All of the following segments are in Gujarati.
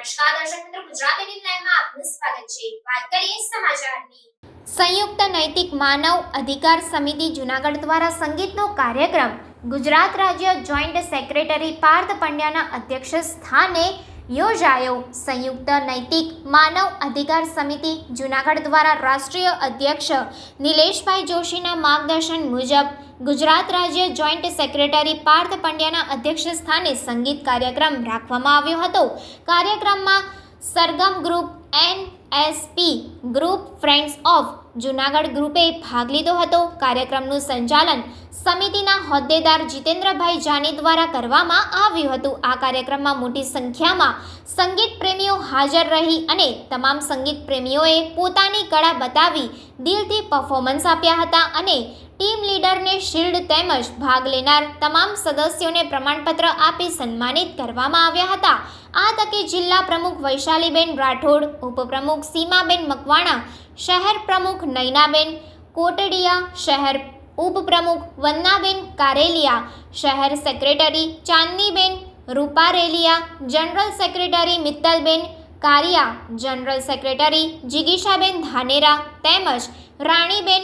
નમસ્કાર દર્શક મિત્રો, ગુજરાતી ટીમ લાઈવમાં આપનું સ્વાગત છે. વાત કરીએ સમાચારની. સંયુક્ત નૈતિક માનવ અધિકાર સમિતિ જુનાગઢ દ્વારા સંગીતનો કાર્યક્રમ ગુજરાત રાજ્ય જોઈન્ટ સેક્રેટરી પાર્થ પંડ્યાના અધ્યક્ષ સ્થાને યોજાયો. સંયુક્ત નૈતિક માનવ અધિકાર સમિતિ જુનાગઢ દ્વારા રાષ્ટ્રીય અધ્યક્ષ નિલેશભાઈ જોશીના માર્ગદર્શન મુજબ ગુજરાત રાજ્ય જોઈન્ટ સેક્રેટરી પાર્થ પંડ્યાના અધ્યક્ષ સ્થાને સંગીત કાર્યક્રમ રાખવામાં આવ્યો હતો. કાર્યક્રમમાં Sargam group N SP group friends of Junagadh ગ્રુપે ભાગ લીધો હતો. કાર્યક્રમનું સંચાલન સમિતિના હોદ્દેદાર જીતેન્દ્રભાઈ જાની દ્વારા કરવામાં આવ્યું હતું. આ કાર્યક્રમમાં મોટી સંખ્યામાં સંગીત પ્રેમીઓ હાજર રહી અને તમામ સંગીત પ્રેમીઓએ પોતાની કળા બતાવી દિલથી પરફોર્મન્સ આપ્યા હતા અને ટીમ લીડરને શિલ્ડ તેમજ ભાગ લેનાર તમામ સદસ્યોને પ્રમાણપત્ર આપી સન્માનિત કરવામાં આવ્યા હતા. આ તકે જિલ્લા પ્રમુખ વૈશાલીબેન રાઠોડ, ઉપપ્રમુખ સીમાબેન મકવાણા શહેર પ્રમુખ નયનાબેન કોટડિયા શહેર ઉપપ્રમુખ વંદનાબેન કારેલિયા શહેર secretary Chandniben Ruparelia general secretary Mittalben Kariya general secretary Jigishaben Dhanera તેમજ રાણીબેન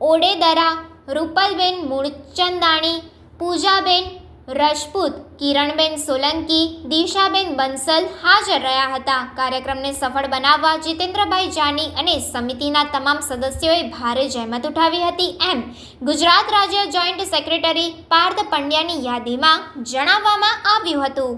ઓડેદરા રૂપલબેન મૂળચંદાણી પૂજાબેન રજપૂત, કિરણબેન સોલંકી, દિશાબેન બંસલ હાજર રહ્યા હતા. કાર્યક્રમને સફળ બનાવવા જીતેન્દ્રભાઈ જાની અને સમિતિના તમામ સદસ્યોએ ભારે જહેમત ઉઠાવી હતી. એમ ગુજરાત રાજ્ય જોઈન્ટ સેક્રેટરી પાર્થ પંડ્યાની યાદીમાં જણાવવામાં આવ્યું હતું.